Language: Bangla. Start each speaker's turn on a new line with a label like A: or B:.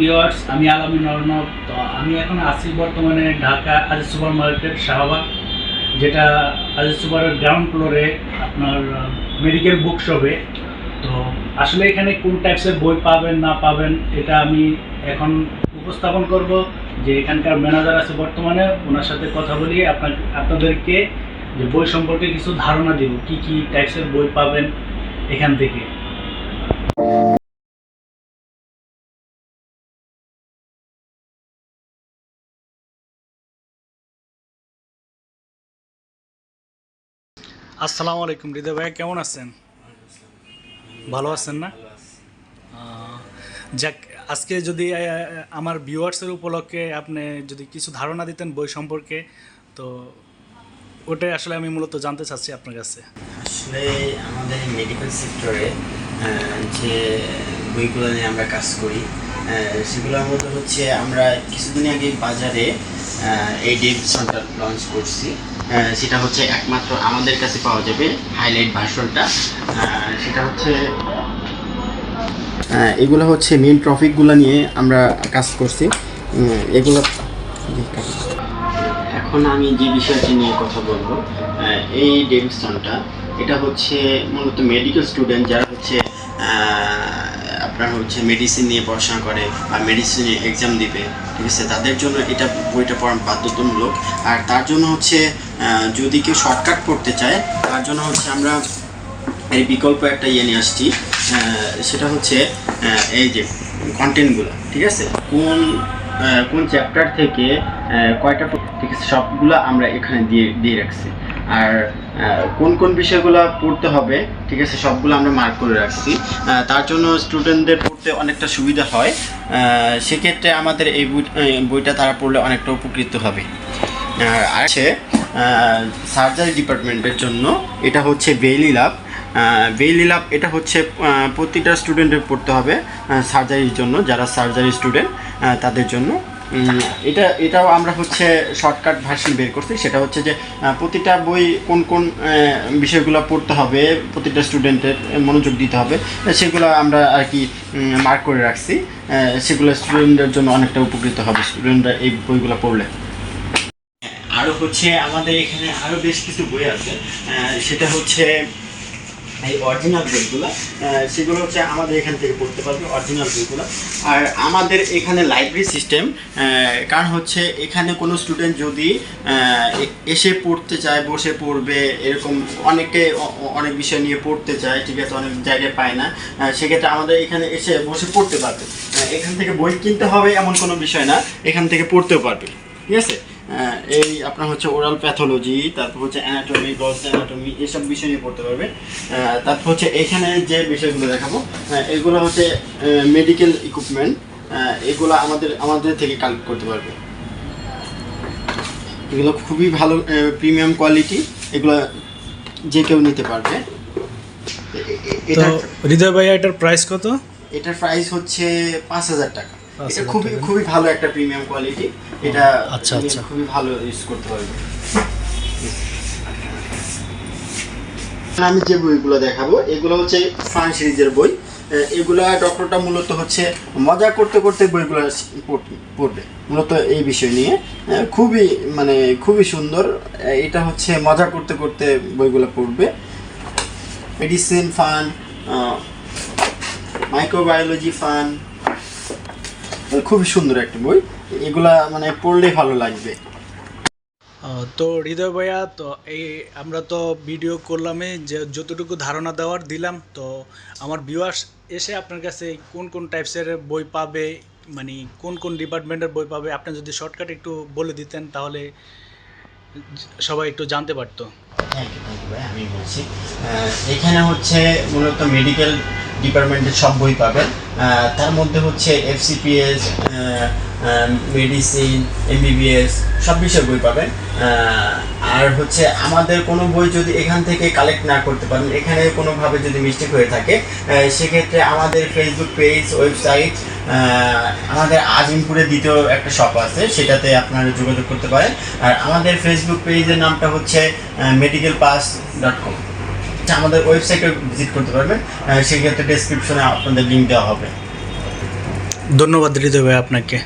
A: ভিউয়ার্স, আমি আলামিন অর্ণব। তো আমি এখন আছি বর্তমানে ঢাকা আজ সুপার মার্কেট, শাহবাগ, যেটা আজিজ সুপারের গ্রাউন্ড ফ্লোরে আপনার মেডিকেল বুক শপে তো আসলে এখানে কোন টাইপসের বই পাবেন, না পাবেন, এটা আমি এখন উপস্থাপন করব। যে এখানকার ম্যানেজার আছে বর্তমানে, ওনার সাথে কথা বলি আপনার আপনাদেরকে যে বই সম্পর্কে কিছু ধারণা দিব, কি কি টাইপসের বই পাবেন এখান থেকে। আসসালামু আলাইকুম, হৃদয় ভাই, কেমন আছেন? ভালো আছেন না? যাক, আজকে যদি আমার ভিউয়ার্সের উপলক্ষে আপনি যদি কিছু ধারণা দিতেন বই সম্পর্কে, তো ওটাই আসলে আমি মূলত জানতে চাচ্ছি আপনার কাছে।
B: আসলে আমাদের মেডিকেল সেক্টরে যে বইগুলো নিয়ে আমরা কাজ করি সেগুলোর মধ্যে হচ্ছে আমরা কিছুদিন আগে বাজারে এই ডিভিশনটা লঞ্চ করছি। সেটা হচ্ছে একমাত্র আমাদের কাছে পাওয়া যাবে হাইলাইট ভার্সনটা সেটা হচ্ছে এগুলো হচ্ছে মেন টপিকগুলো নিয়ে আমরা কাজ করছি। এগুলো এখন আমি যে বিষয়টি নিয়ে কথা বলব এই ডেভিসনটা এটা হচ্ছে মূলত মেডিকেল স্টুডেন্ট যারা হচ্ছে আহ, হচ্ছে মেডিসিন নিয়ে পড়াশোনা করে বা মেডিসিনে এক্সাম দিবে। ঠিক আছে? তাদের জন্য এটা বইটা পড়া বাধ্যতামূলক। আর তার জন্য হচ্ছে যদি কেউ শর্টকাট পড়তে চায় তার জন্য হচ্ছে আমরা এই বিকল্প একটা ইয়ে নিয়ে আসছি। সেটা হচ্ছে এই যে কন্টেন্টগুলো ঠিক আছে? কোন কোন চ্যাপ্টার থেকে কয়টা ঠিক আছে? সবগুলো আমরা এখানে দিয়ে দিয়ে রাখছি। আর কোন কোন বিষয়গুলো পড়তে হবে, ঠিক আছে, সবগুলো আমরা মার্ক করে রাখছি। তার জন্য স্টুডেন্টদের পড়তে অনেকটা সুবিধা হয়। সেক্ষেত্রে আমাদের এই বই- এই বইটা তারা পড়লে অনেকটা উপকৃত হবে। আর আছে সার্জারি ডিপার্টমেন্টের জন্য, এটা হচ্ছে বেইলি লাভ বেইলি লাভ এটা হচ্ছে প্রতিটা স্টুডেন্টের পড়তে হবে সার্জারির জন্য, যারা সার্জারি স্টুডেন্ট তাদের জন্য। এটা, এটাও আমরা হচ্ছে শর্টকাট ভার্সন বের করছি। সেটা হচ্ছে যে প্রতিটা বই কোন কোন বিষয়গুলো পড়তে হবে, প্রতিটা স্টুডেন্টের মনোযোগ দিতে হবে, সেগুলো আমরা আর কি মার্ক করে রাখছি। সেগুলো স্টুডেন্টদের জন্য অনেকটা উপকৃত হবে স্টুডেন্টরা এই বইগুলো পড়লে। আরও হচ্ছে আমাদের এখানে আরও বেশ কিছু বই আছে। সেটা হচ্ছে এই অরিজিনাল বইগুলো সেগুলো হচ্ছে আমাদের এখান থেকে পড়তে পারবে অরিজিনাল বইগুলো। আর আমাদের এখানে লাইব্রেরি সিস্টেম কারণ হচ্ছে এখানে কোনো স্টুডেন্ট যদি এসে পড়তে চায়, বসে পড়বে, এরকম অনেকে অনেক বিষয় নিয়ে পড়তে চায়, ঠিক আছে, অনেক জায়গায় পায় না সেক্ষেত্রে আমাদের এখানে এসে বসে পড়তে পারবে। এখান থেকে বই কিনতে হবে এমন কোনো বিষয় না, এখান থেকে পড়তেও পারবে, ঠিক আছে? এই আপনার হচ্ছে ওরাল প্যাথোলজি তারপর হচ্ছে অ্যানাটমি গ্রস অ্যানাটমি এসব বিষয় নিয়ে পড়তে পারবে তারপর হচ্ছে এখানে যে বিষয়গুলো দেখাবো এগুলো হচ্ছে মেডিকেল ইকুইপমেন্ট এগুলো আমাদের আমাদের থেকে কালেক্ট করতে পারবে। এগুলো খুবই ভালো প্রিমিয়াম কোয়ালিটি এগুলো যে কেউ নিতে পারবে। এটা
A: হৃদয় ভাই এটার প্রাইস কত?
B: এটার প্রাইস হচ্ছে পাঁচ হাজার টাকা। এটা খুবই খুবই ভালো একটা প্রিমিয়াম কোয়ালিটি এটা
A: আচ্ছা, আচ্ছা।
B: খুবই ভালো ইউজ করতে পারবে। আমি যে বইগুলো দেখাবো এগুলো হচ্ছে ফান সিরিজের বই। এগুলা ডক্টরটা মূলত হচ্ছে মজা করতে করতে বইগুলো পড়বে। মূলত এই বিষয় নিয়ে। খুবই মানে খুবই সুন্দর। এটা হচ্ছে মজা করতে করতে বইগুলো পড়বে। মেডিসিন ফান মাইক্রোবায়োলজি ফান খুবই সুন্দর একটা বই। এগুলা মানে পড়লেই ভালো লাগবে।
A: তো হৃদয় ভাইয়া তো এই আমরা তো ভিডিও করলামই যে যতটুকু ধারণা দেওয়ার দিলাম তো আমার ভিউয়ার্স এসে আপনার কাছে কোন কোন টাইপসের বই পাবে মানে কোন কোন ডিপার্টমেন্টের বই পাবে আপনি যদি শর্টকাট একটু বলে দিতেন তাহলে সবাই একটু জানতে পারতো।
B: থ্যাংক ইউ থ্যাংক ইউ ভাই আমি বলছি। এখানে হচ্ছে মূলত মেডিকেল ডিপার্টমেন্টের সব বই পাবেন। তার মধ্যে হচ্ছে এফসিপিএস মেডিসিন এমবিবিএস সব বিষয়ে বই পাবেন। আর হচ্ছে আমাদের কোনো বই যদি এখান থেকে কালেক্ট না করতে পারেন, এখানে কোনোভাবে যদি মিস্টেক হয়ে থাকে সেক্ষেত্রে আমাদের ফেসবুক পেজ ওয়েবসাইট আমাদের আজিমপুরে দ্বিতীয় একটা শপ আছে, সেটাতে আপনারা যোগাযোগ করতে পারেন। আর আমাদের ফেসবুক পেজের নামটা হচ্ছে মেডিকেল পাস ডট কম আমাদের ওয়েবসাইটে ভিজিট করতে পারবেন। সেক্ষেত্রে ডেসক্রিপশনে আপনাদের লিঙ্ক দেওয়া হবে।
A: ধন্যবাদ হৃদয় ভাই আপনাকে।